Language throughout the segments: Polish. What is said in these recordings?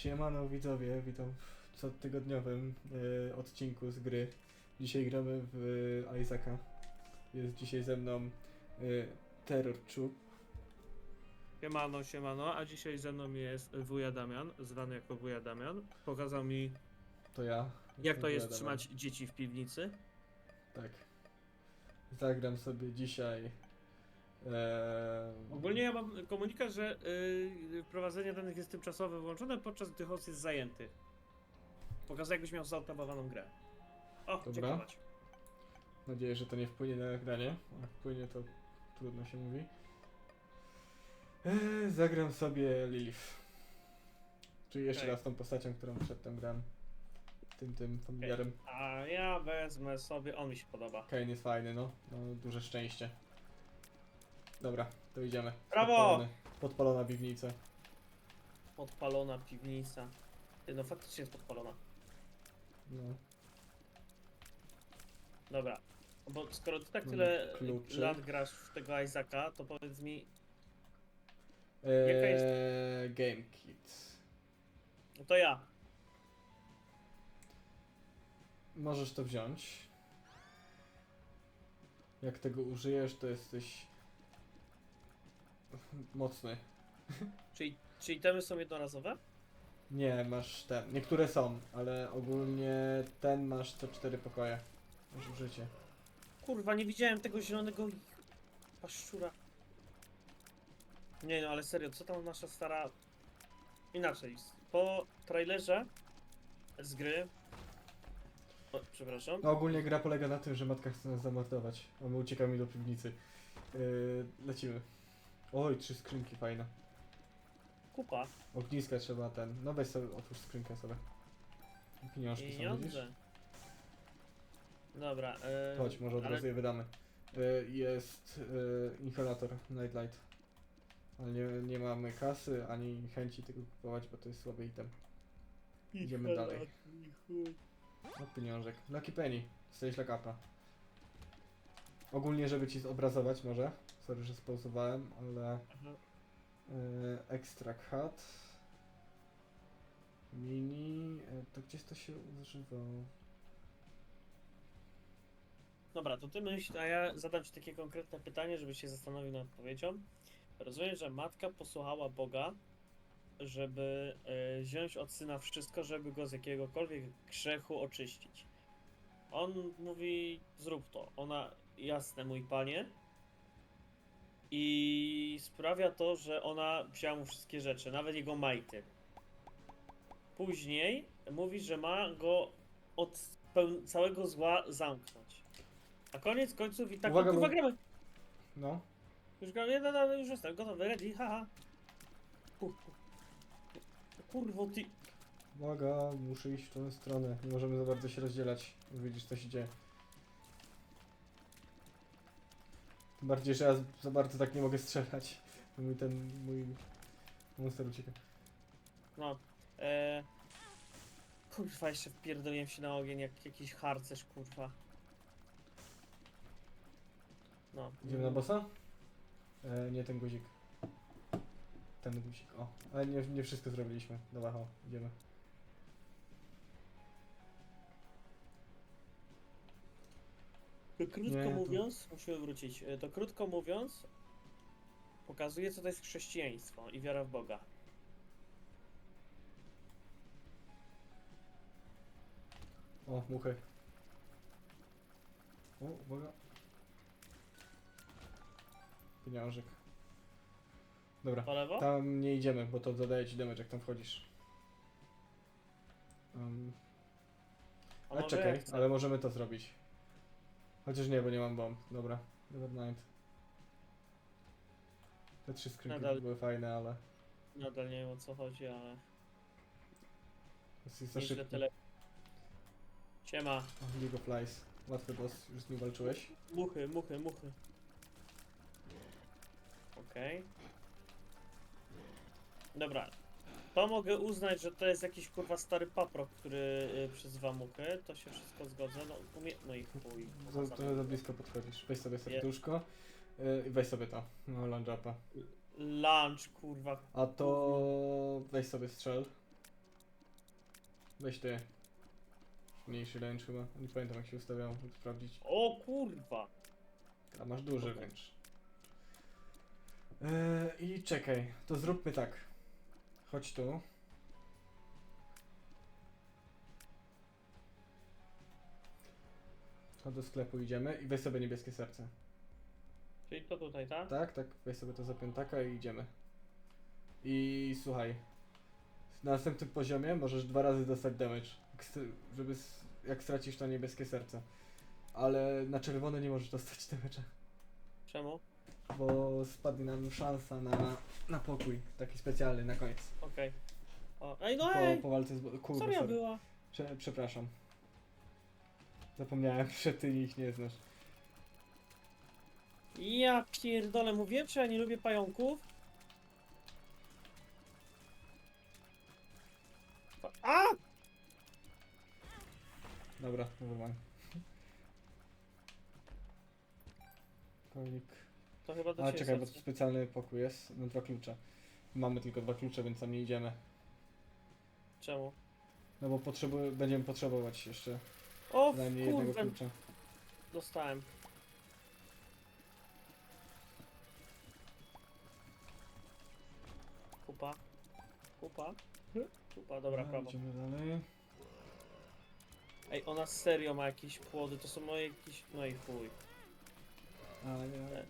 Siemano widzowie, witam w cotygodniowym e, odcinku z gry. Dzisiaj gramy w e, Isaaca. Jest dzisiaj ze mną e, Terrorczu. Siemano, siemano, a dzisiaj ze mną jest wuja Damian, zwany jako wuja Damian. Pokazał mi, To ja. jak to jest Adam. trzymać dzieci w piwnicy. Tak. Zagram sobie dzisiaj. E, Ogólnie ja mam komunikat, że yy, wprowadzenie danych jest tymczasowo wyłączone, podczas gdy host jest zajęty. Pokazał, jakbyś miał zautabowaną grę. O, Dobra. dziękować. Mam nadzieję, że to nie wpłynie na nagranie. Jak wpłynie, to trudno się mówi. E, zagram sobie Lilith. Czyli jeszcze Okej. raz tą postacią, którą przedtem gram. Tym, tym familiarem. A ja wezmę sobie, on mi się podoba. Kane jest fajny, no. no. Duże szczęście. Dobra, to idziemy. Brawo! Podpalony, podpalona piwnica. Podpalona piwnica. Ty, No faktycznie jest podpalona. No. Dobra. Bo skoro ty tak Mamy tyle kluczyk. lat grasz w tego Isaaca, to powiedz mi, Eee, Game Kit. no to ja. Możesz to wziąć. Jak tego użyjesz, to jesteś mocny. Czyli, czyli temy są jednorazowe? Nie, masz ten. Niektóre są, ale ogólnie ten masz co cztery pokoje. Masz użycie. Kurwa, nie widziałem tego zielonego paszczura. Nie no, ale serio, co tam nasza stara... Inaczej, po trailerze z gry... O, przepraszam. No ogólnie gra polega na tym, że matka chce nas zamordować, a my uciekamy do piwnicy. Yy, lecimy. Oj, trzy skrzynki fajne. Kupa, Ogniska trzeba ten. No weź sobie, otwórz skrzynkę sobie. Pieniążki są, widzisz? pieniądze. Dobra, e, Chodź, może od ale razu je wydamy. Y, Jest y, inhalator Nightlight. Ale nie, nie mamy kasy ani chęci tego kupować, bo to jest słaby item. idziemy dalej. No pieniążek. Lucky Penny. Dostajesz lakapa. Ogólnie, żeby ci zobrazować może. Sorry, że spauzowałem, ale Aha. y, Extract Hat. Mini. y, To gdzieś to się używało? Dobra, to ty myśl, a ja zadam ci takie konkretne pytanie, żebyś się zastanowił nad odpowiedzią. Rozumiem, że matka posłuchała Boga, żeby e, wziąć od syna wszystko, żeby go z jakiegokolwiek grzechu oczyścić. On mówi, zrób to. Ona, jasne, mój panie. I sprawia to, że ona wzięła mu wszystkie rzeczy, nawet jego majty. Później mówi, że ma go od całego zła zamknąć. A koniec końców i tak, Uwaga, kurwa, bo- gramy! No. Już gramy, no, no, już jestem gotowy, ready, haha. Kur- Kurwo, ty... Uwaga, muszę iść w tą stronę. Nie możemy za bardzo się rozdzielać. Widzisz, co się dzieje. Tym bardziej, że ja za bardzo tak nie mogę strzelać. Mój ten, mój monster ucieka. No, e... Kurwa, jeszcze wpierdoliłem się na ogień jak jakiś harcerz, kurwa. No. Idziemy na bossa? E, nie ten guzik. Ten guzik, o. Ale nie, nie wszystko zrobiliśmy. Dobra, ho, idziemy. Krótko Nie, to- mówiąc, musimy wrócić. E, To krótko mówiąc, pokazuje co to jest chrześcijaństwo i wiara w Boga. O, muchy. O, uwaga. Pieniążek. Dobra. Po lewo? Tam nie idziemy, bo to zadaje ci damage, jak tam wchodzisz. Um, A ale może czekaj, ale możemy to zrobić. Chociaż nie, bo nie mam bomb. Dobra, Nevermind. Te trzy skrzynki Nadal. były fajne, ale Nadal nie wiem o co chodzi, ale... jest za Nieźle szybki. tele... Siema. League of Flies. Łatwy boss, już z nim walczyłeś. Muchy, muchy, muchy. Okej. Dobra. To mogę uznać, że to jest jakiś kurwa stary paprok, który y, przyzywa muchy. To się wszystko zgodzę. No, umie... no i chuj. Za, trochę za blisko podchodzisz. Weź sobie serduszko. y, I weź sobie to. No, lunge upa. Lunch, kurwa. A to weź sobie strzel. Weź ty. Mniejszy range chyba. Nie pamiętam jak się ustawiało, żeby sprawdzić. O kurwa! A masz duży range. Eee, I czekaj, to zróbmy tak. Chodź tu. Chodź do sklepu idziemy i weź sobie niebieskie serce. Czyli to tutaj, tak? Tak, tak, weź sobie to za piątaka i idziemy. I słuchaj, na następnym poziomie możesz dwa razy dostać damage, żeby, jak stracisz to niebieskie serce. Ale na czerwone nie możesz dostać damage'a, Czemu? Bo spadnie nam szansa na, na pokój, taki specjalny na koniec. Okej. O, Ej, no Po, ej! po walce z... Kurwa, Seria sorry. była. Prze, przepraszam. Zapomniałem, że ty ich nie znasz. Ja pierdolę, mówiłem, czy ja nie lubię pająków? Pa- A! Dobra, nevermind. Kolik. To chyba do A ciebie czekaj, bo serce. specjalny pokój jest na dwa klucze. Mamy tylko dwa klucze, więc tam nie idziemy. Czemu? No bo potrzebu będziemy potrzebować jeszcze O, przynajmniej jednego kurwa, klucza. dostałem. Kupa. Kupa. Kupa, dobra, prawo. Idziemy dalej. Ej, ona serio ma jakieś płody, to są moje jakieś... No i chuj. A ja...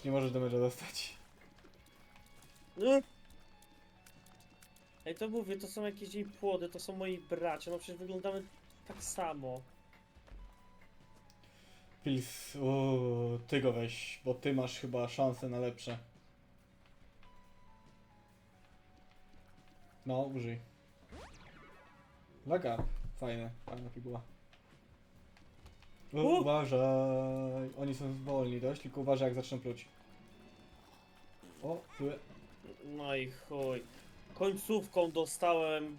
Już nie możesz damage'a dostać. Nie. Ej, to mówię, to są jakieś jej płody, to są moi bracia, no przecież wyglądamy tak samo. Pils, uuu, ty go weź, bo ty masz chyba szansę na lepsze. No, użyj. Laga, fajne, fajna figura. U, U! Uważaj, oni są wolni dość, tylko uważaj jak zaczną pluć. O, pluje. No i chuj. Końcówką dostałem...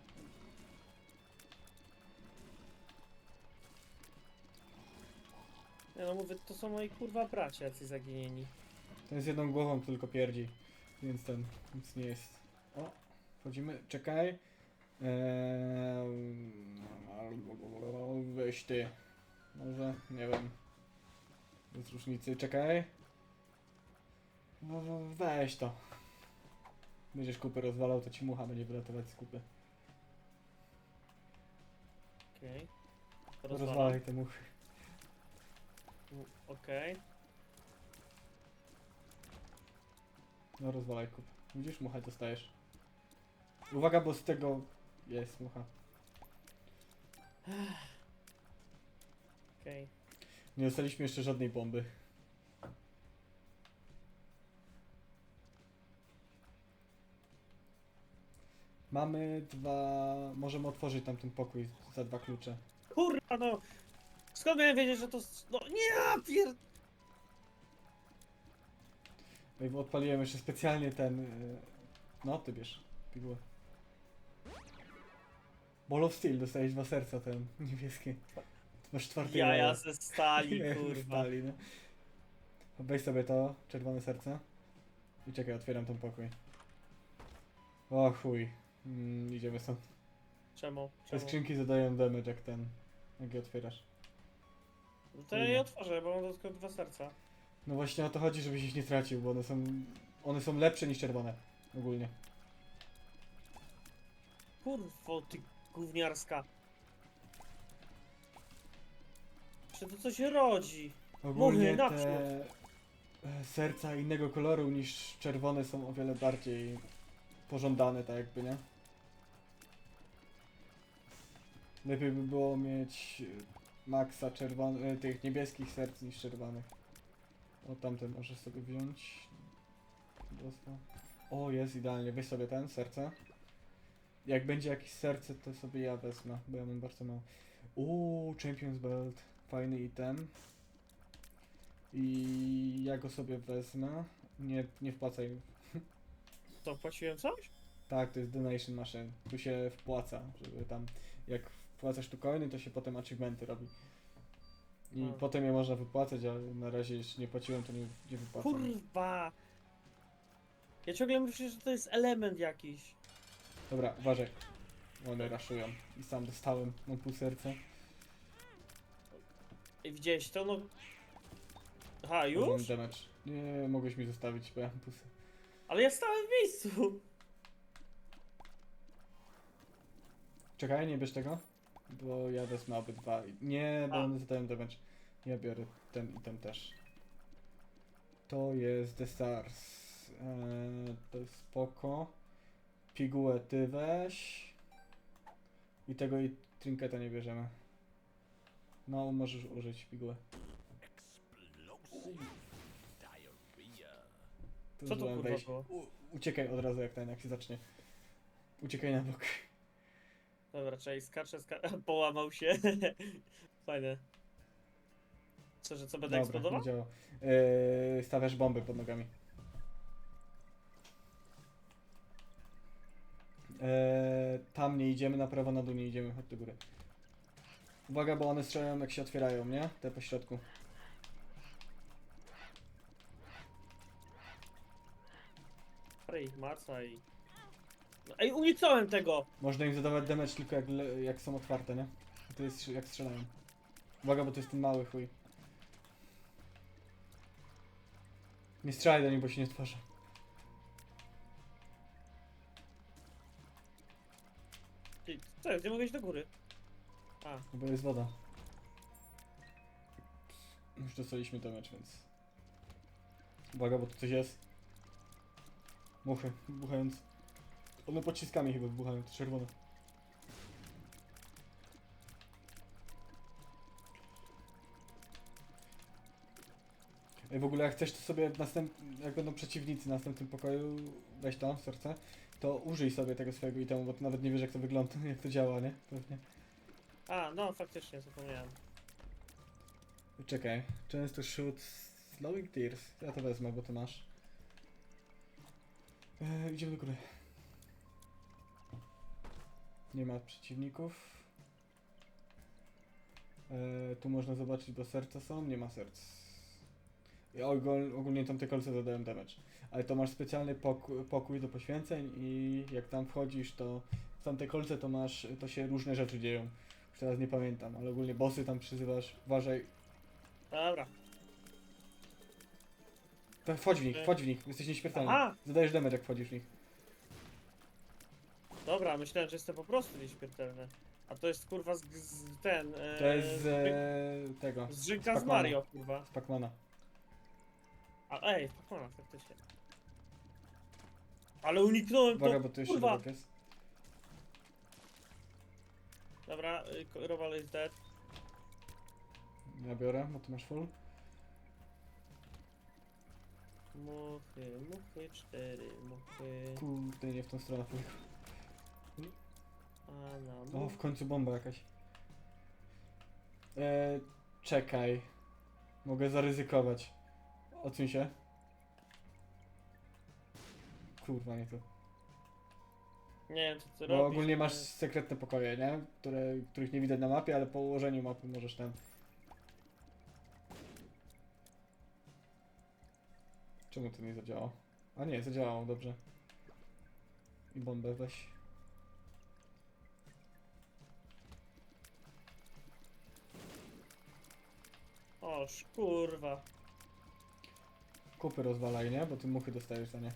Nie no mówię, to są moi kurwa bracia jacy zaginieni. Ten z jedną głową tylko pierdzi, więc ten nic nie jest. O, wchodzimy, czekaj. Eee, weź ty. Może, nie wiem. Bez różnicy, czekaj. No, Weź to. Będziesz kupę rozwalał, to ci mucha będzie wylatować z kupy. Okej. Rozwalaj te muchy. Okej. No rozwalaj kup. Widzisz, mucha dostajesz. Uwaga, bo z tego jest mucha. Okej. Nie dostaliśmy jeszcze żadnej bomby. Mamy dwa. Możemy otworzyć tamten pokój za dwa klucze. Kurwa no! Skąd miałem wiedzieć, że to... s- No nie, pier... No i odpaliłem jeszcze specjalnie ten. y, No, ty bierz pigułę. Ball of Steel, dostałeś dwa serca ten niebieskie. Masz czwarty Jaja ze stali, kurwa. Stali, no. Weź sobie to, czerwone serce. I czekaj, otwieram ten pokój. O chuj. Mm, idziemy stąd. Czemu? Te Czemu? skrzynki zadają damage jak ten. Jak je otwierasz. No to ja je otworzę, bo mam tylko dwa serca. No właśnie o to chodzi, żebyś ich nie tracił, bo one są. One są lepsze niż czerwone. Ogólnie. Kurwo, ty gówniarska. Czy to coś rodzi? Ogólnie naprzód. te e, serca innego koloru niż czerwone są o wiele bardziej pożądane, tak jakby, nie? Lepiej by było mieć e, maksa czerwonych, tych niebieskich serc niż czerwonych. O, tamten możesz sobie wziąć. Dostał. O, jest idealnie. Weź sobie ten, serce. Jak będzie jakieś serce, to sobie ja wezmę, bo ja mam bardzo mało. Uuu, Champions Belt. Fajny item. I ja go sobie wezmę. Nie, nie wpłacaj. To płaciłem coś? Tak, to jest donation machine. Tu się wpłaca, żeby tam jak wpłacasz tu coiny, to się potem achievementy robi. I A. potem je można wypłacać, a na razie jeśli nie płaciłem, to nie, nie wypłacam. Kurwa! Ja ciągle myślę, że to jest element jakiś. Dobra, uważaj. One raszują. I sam dostałem, mam pół serca. I widziałeś to, no... Aha, Mam już? damage. Nie, mogłeś mi zostawić, bo ja mam pół serca. Ale ja stałem w miejscu! Czekaj, nie bierz tego. Bo ja wezmę obydwa. Nie, bo A. one zadają damage. Ja biorę ten i ten też. To jest The Stars. Eee, to jest spoko. Pigułę ty weź. I tego i trinketa nie bierzemy. No, możesz użyć pigułę. Tu Co to zdołałem kurwa wejść. było? U, uciekaj od razu jak ten, jak się zacznie. Uciekaj na bok. Dobra, czekaj, skaczę, skaczę. Połamał się. Fajne. Co, że co, będę Dobra, eksplodował? nie działa. Yy, stawiasz bomby pod nogami. Eee, tam nie idziemy, na prawo, na dół nie idziemy, chodź do góry. Uwaga, bo one strzelają jak się otwierają, nie? Te po środku. Ej, Marsa i... No, ej, uniknąłem tego! Można im zadawać damage tylko jak, le- jak są otwarte, nie? To jest jak strzelają. Uwaga, bo to jest ten mały chuj. Nie strzelaj do nich, bo się nie tworzy. Ty, co, gdzie mogę iść do góry? A, No bo jest woda. Już dostaliśmy damage, więc... Uwaga, bo tu coś jest. Muchy, wybuchając. One pociskami chyba wybuchają, te czerwone. Ej, w ogóle jak chcesz to sobie następ... jak będą przeciwnicy na następnym pokoju, weź to, serce, to użyj sobie tego swojego itemu, bo ty nawet nie wiesz jak to wygląda, jak to działa, nie? Pewnie. A, no faktycznie, zapomniałem. Czekaj, często shoot Slowing Tears. Ja to wezmę, bo to masz. E, idziemy do góry. Nie ma przeciwników. E, tu można zobaczyć, bo serca są. Nie ma serc. I ogól, ogólnie tam te kolce zadają damage. Ale to masz specjalny pokój, pokój do poświęceń i jak tam wchodzisz, to w tamte kolce to masz, to się różne rzeczy dzieją. Już teraz nie pamiętam, ale ogólnie bossy tam przyzywasz. Uważaj, Dobra. To wchodź w nich, wchodź w nich, jesteś nieśmiertelny. Aha! Zadajesz damage jak wchodzisz w nich. Dobra, myślałem, że jestem po prostu nieśmiertelny. A to jest kurwa z, z ten... E, To jest z z, e, tego, z Drzynka z Pacmana. Mario, kurwa. z Pacmana. A ej, Pacmana, faktycznie. Ale uniknąłem Uwaga, to, bo tu jeszcze kurwa. jest. Dobra, y, Robal is dead. Ja biorę, bo tu masz full. Muchy, muchy, cztery, muchy. Kurde, nie w tą stronę. A na O, muchy. w końcu bomba jakaś. E, czekaj. Mogę zaryzykować. Odsuń się. Kurwa, nie to. Nie wiem, co ty Bo robisz. ogólnie masz ale- sekretne pokoje, nie? Które, których nie widać na mapie, ale po ułożeniu mapy możesz tam. Czemu to nie zadziałało? A nie, zadziałało, dobrze. I bombę weź. Oż, kurwa. Kupy rozwalaj, nie? Bo ty muchy dostajesz za nie.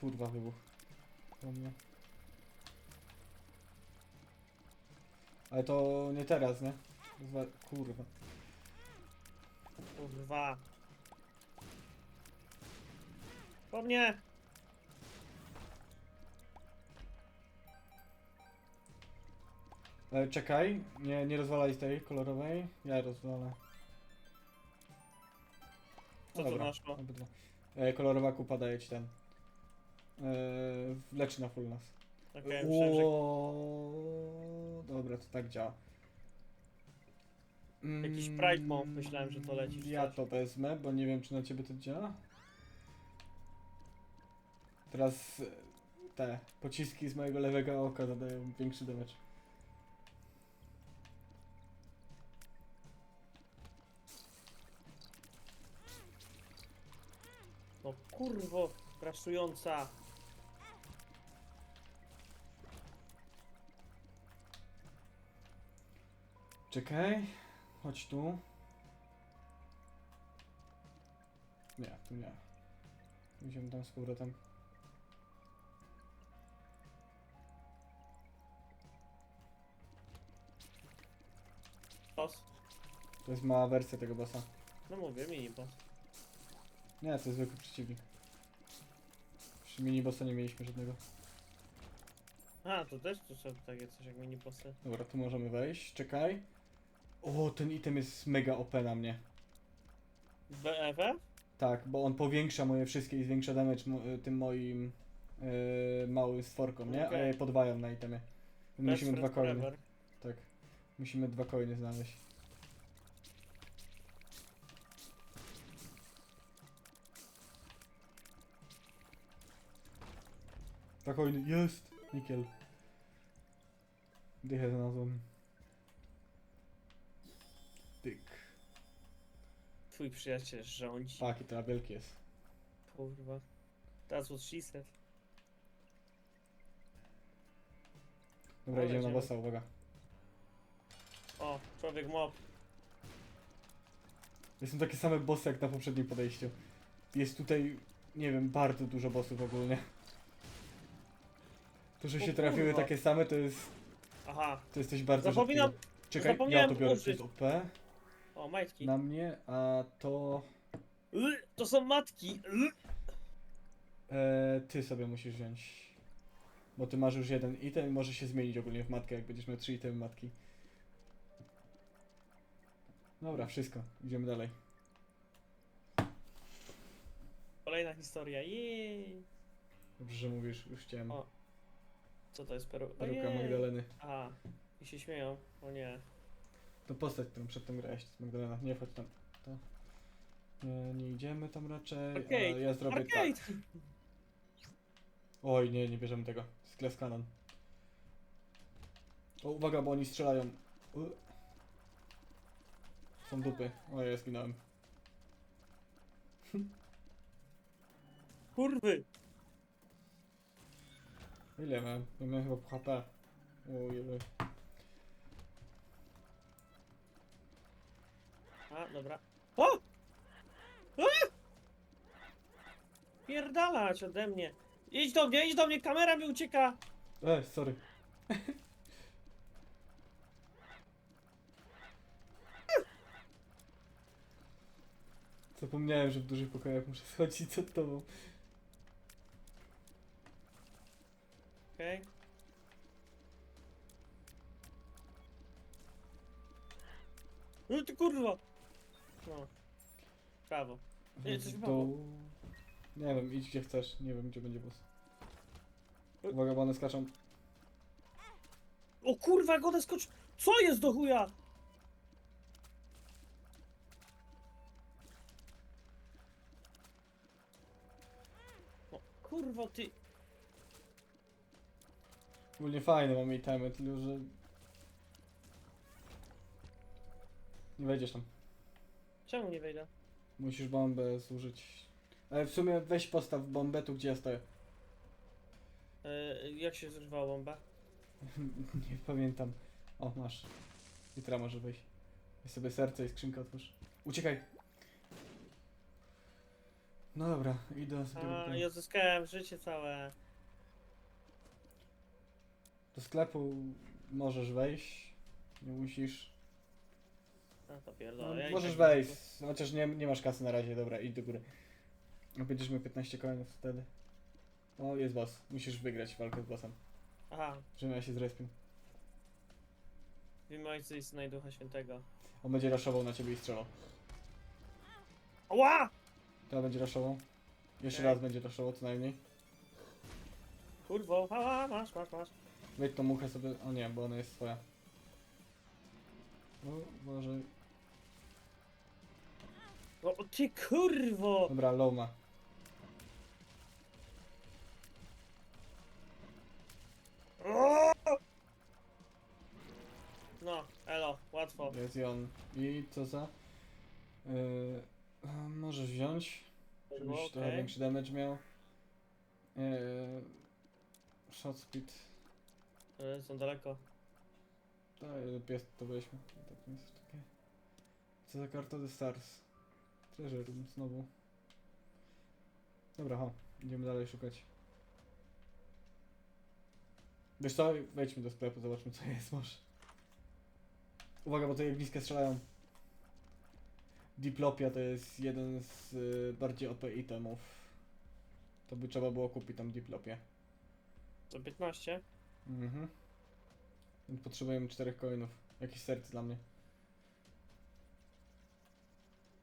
Kurwa, wybuch. Do mnie. Ale to nie teraz, nie? Kurwa. Kurwa. Po mnie! E, czekaj, nie, nie rozwalaj tej kolorowej. Ja rozwalę. Co to naszło? obydwa. E, kolorowa kupa daje ci ten. E, leczy na full nas. Okej, myślałem, że Ło- Dobra, to tak działa. Jakiś Mm, Pride Month, myślałem, że to leci czy Ja coś. to wezmę, bo nie wiem, czy na ciebie to działa. Teraz e, te pociski z mojego lewego oka zadają większy damage. No kurwo, krasująca. Czekaj. Chodź tu. Nie, tu nie. Idziemy tam z powrotem. Boss. To jest mała wersja tego bossa. No mówię, mini boss. Nie, to jest zwykły przeciwnik. Przy mini bossa nie mieliśmy żadnego. A, to też tu są takie coś jak mini bossy. Dobra, tu możemy wejść. Czekaj. O, ten item jest mega OP na mnie. BFF? Tak, bo on powiększa moje wszystkie i zwiększa damage mo tym moim yy, małym stworkom, nie? A ja je podwajam na itemie. Best Musimy dwa coiny. forever. Tak. Musimy dwa coiny znaleźć. Dwa coiny, jest! Nikiel. Dychę znalazłem. Twój przyjaciel rządzi. Tak, i teraz wielki jest. Kurwa. That's what she said. Dobra, idziemy na idziemy. bossa, uwaga. O, człowiek mob. Są takie same bossy jak na poprzednim podejściu. Jest tutaj, nie wiem, bardzo dużo bossów ogólnie. To, że O się trafiły kurwa. takie same, to jest, Aha. to jest coś bardzo Zapominam-. Czekaj, ja zapomniałem to biorę, to użyć. jest OP O, majtki. na mnie, a to... Y, To są matki. Y. E, ty sobie musisz wziąć. Bo ty masz już jeden item i może się zmienić ogólnie w matkę, jak będziesz miał trzy itemy matki. Dobra, wszystko. Idziemy dalej. Kolejna historia. Jej. Dobrze, że mówisz, już chciałem. O, Co to jest peru... Peruka Ojej. Magdaleny. A, i się śmieją. O nie. To postać, którą przedtem grałeś, to jest Magdalena. Nie wchodź tam. To. Nie, nie idziemy tam raczej. Arcade, A ja zrobię Arcade! tak. Oj, nie, nie bierzemy tego. Skles kanon. O, uwaga, bo oni strzelają. U. Są dupy. O, ja zginąłem. Kurwy! Ile miałem? Ja miałem chyba po HP. Ojej. A, dobra. O! A! Pierdalać ode mnie. Idź do mnie, idź do mnie, kamera mi ucieka! E, sorry. Zapomniałem, że w dużych pokojach muszę schodzić za tobą. Okej. No ty kurwa! No. Prawo. Nie, coś mało. Nie wiem, idź gdzie chcesz. Nie wiem, gdzie będzie boss. Uwaga, bo one skaczą. O kurwa, jak one skocz... Co jest do chuja? O kurwa, ty... Ogólnie fajne mamy itemy, tylko że... Nie wejdziesz tam. Czemu nie wejdę? Musisz bombę zużyć. Ale w sumie weź postaw bombę tu, gdzie ja stoję. E, jak się zużywało bomba? Nie pamiętam. O, masz. I teraz może wejść. Weź sobie serce i skrzynkę otwórz. Uciekaj! No dobra, idę sobie A, ja zyskałem życie całe. do sklepu. Możesz wejść. Nie musisz. To No, pierdolę. ja i możesz tak wejść. Chociaż nie, nie masz kasy na razie. Dobra, idź do góry. A Będziesz miał 15 coinów wtedy. O, jest boss. Musisz wygrać walkę z bossem. Aha, Żebym ja się zrespił. w imię Ojca i Syna i Ducha Świętego. On będzie raszował na ciebie i strzelał. Ała! Teraz będzie raszował. Jeszcze Okej. raz będzie raszował co najmniej. Kurwo, ała, masz, masz, masz. Wejdź tą muchę sobie. O nie, bo ona jest swoja. O, może. O, ty kurwo! Dobra, low ma. No, elo, łatwo. Jest i on. I co za? Yy, a, możesz wziąć, żebyś Okej. trochę większy damage miał. Yy, shot speed. E, Są daleko. To pies to weźmy. Tak jest takie. Co za karta The Stars? Treasure Room znowu. Dobra, ho. Idziemy dalej szukać. Wiesz co? Wejdźmy do sklepu, zobaczmy co jest może. Uwaga, bo tutaj ogniska strzelają. Diplopia to jest jeden z y, bardziej OP itemów. To by trzeba było kupić tam diplopię. Za 15? Mhm. Więc Potrzebujemy czterech coinów. Jakieś serce dla mnie.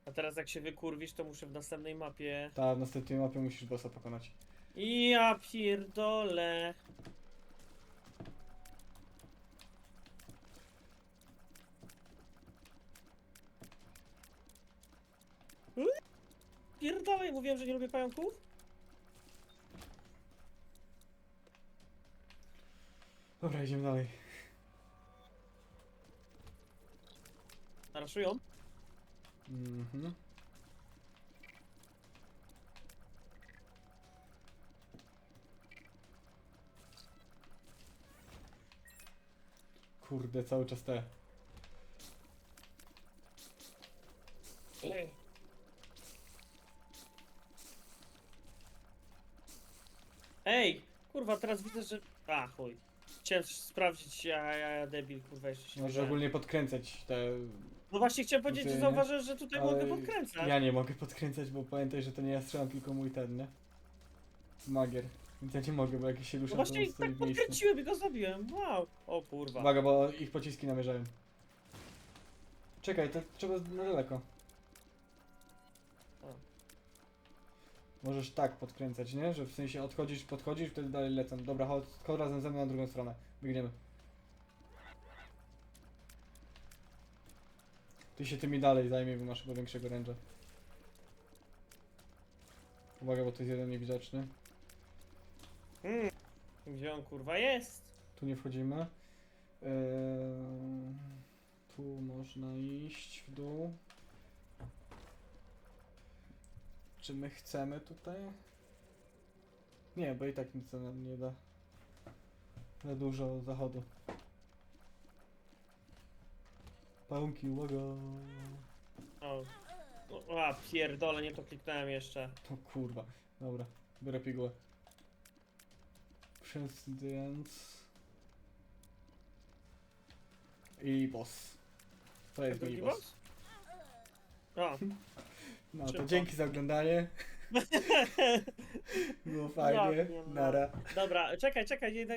A teraz jak się wykurwisz, to muszę w następnej mapie... Ta, w następnej mapie musisz bossa pokonać. Ja pierdolę. Pierdolę, mówiłem, że nie lubię pająków? Dobra, idziemy dalej. Naraszują? Mhm. Kurde, cały czas te. Ej, kurwa, teraz widzę, że... A, chuj. Chciałem sprawdzić, ja, ja, ja debil, kurwa, jeszcze się wybrałem. ogólnie podkręcać te. No właśnie chciałem powiedzieć, że nie? zauważyłem, że tutaj Ale mogę podkręcać. Ja nie mogę podkręcać, bo pamiętaj, że to nie ja strzelam, tylko mój ten, nie? Magier. Więc ja nie mogę, bo jak się No rusza, to właśnie stoi tak w miejscu. podkręciłem i go zabiłem. Wow. O kurwa. Uwaga, bo ich pociski namierzają. Czekaj, to trzeba na daleko. A. Możesz tak podkręcać, nie? Że w sensie odchodzisz, podchodzisz, wtedy dalej lecą. Dobra, chodź, chodź razem ze mną na drugą stronę. Biegniemy. Ty się tymi dalej zajmie, bo masz chyba większego ręcza. Uwaga, bo to jest jeden niewidoczny. Mm. Gdzie on kurwa jest? Tu nie wchodzimy. Eee, tu można iść w dół. Czy my chcemy tutaj? Nie, bo i tak nic nam nie da. Za dużo zachodu. Pałki, uwaga. O. O, A pierdolę, nie to kliknąłem jeszcze. O kurwa. Dobra, biorę pigułę. President. I boss. To jest mój boss. O, No to Szybko. dzięki za oglądanie. Było fajnie. Ja wiem, no. Nara. dobra, czekaj, czekaj, jednak